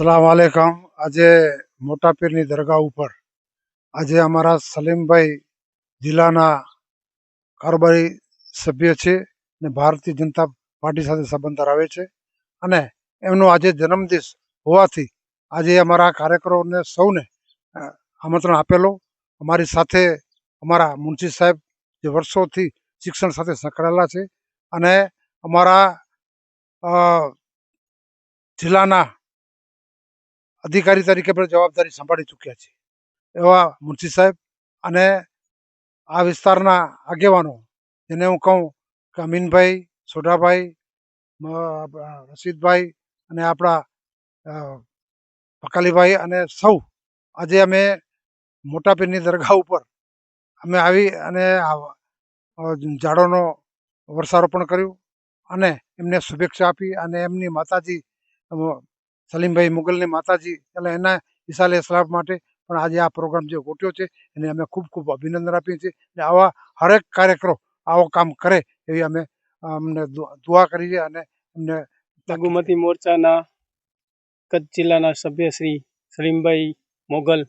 સલામ આલેકમ આજે મોટા પીરની દરગાહ ઉપર આજે અમારા સલીમભાઈ જિલ્લાના કારોબારી સભ્ય છે ને ભારતીય જનતા પાર્ટી સાથે સંબંધ ધરાવે છે અને એમનો આજે જન્મદિવસ હોવાથી આજે અમારા કાર્યકરોને સૌને આમંત્રણ આપેલો અમારી સાથે અમારા મુનશી સાહેબ જે વર્ષોથી શિક્ષણ સાથે સંકળાયેલા છે અને અમારા જિલ્લાના અધિકારી તરીકે પણ જવાબદારી સંભાળી ચૂક્યા છે. એવા મુનશી સાહેબ અને આ વિસ્તારના આગેવાનો, જેને હું કહું કે અમીનભાઈ, સોઢાભાઈ રશીદભાઈ અને આપણા પકાલીભાઈ અને સૌ આજે અમે મોટા પીરની દરગાહ ઉપર અમે આવી અને ઝાડોનો વર્ષારોપણ કર્યું અને એમને શુભેચ્છા આપી અને એમની માતાજી સલીમભાઈ મુગલની માતાજી, એટલે એના ઈસાલે સલામ માટે પણ આજે આ પ્રોગ્રામ જે ગોઠવ્યો છે, એને અમે ખૂબ ખૂબ અભિનંદન આપીએ છીએ ને આવા હરેક કાર્યકરો આવો કામ કરે એવી અમે, અમને દુઆ કરીએ અને અમને લઘુમતી મોરચાના કચ્છ જિલ્લાના સભ્ય શ્રી સલીમભાઈ મોગલ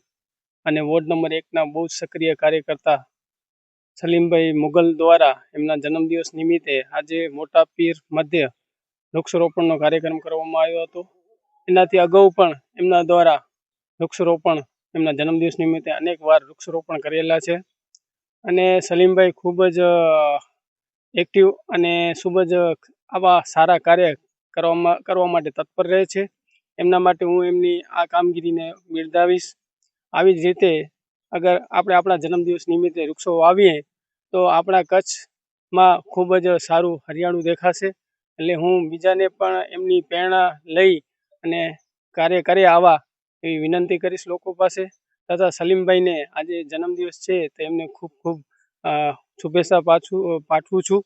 અને વોર્ડ નંબર એકના બહુ સક્રિય કાર્યકર્તા સલીમભાઈ મુગલ દ્વારા એમના જન્મદિવસ નિમિત્તે આજે મોટા પીર મધ્ય વૃક્ષારોપણનો કાર્યક્રમ કરવામાં આવ્યો હતો. એનાથી અગાઉ પણ એમના દ્વારા વૃક્ષરોપણ, એમના જન્મદિવસ નિમિત્તે અનેક વાર વૃક્ષરોપણ કરેલા છે. અને સલીમભાઈ ખૂબ જ એક્ટિવ અને ખૂબ જ આવા સારા કાર્ય કરવામાં, કરવા માટે તત્પર રહે છે. એમના માટે હું એમની આ કામગીરીને બિરદાવીશ. આવી જ રીતે અગર આપણે આપણા જન્મદિવસ નિમિત્તે વૃક્ષો વાવીએ, તો આપણા કચ્છમાં ખૂબ જ સારું હરિયાળું દેખાશે. એટલે હું બીજાને પણ એમની પ્રેરણા લઈ અને કાર્ય કરે આવા એવી વિનંતી કરીશ લોકો પાસે. તથા સલીમભાઈને આજે જન્મદિવસ છે, તો એમને ખૂબ ખૂબ શુભેચ્છા પાછું પાઠવું છું.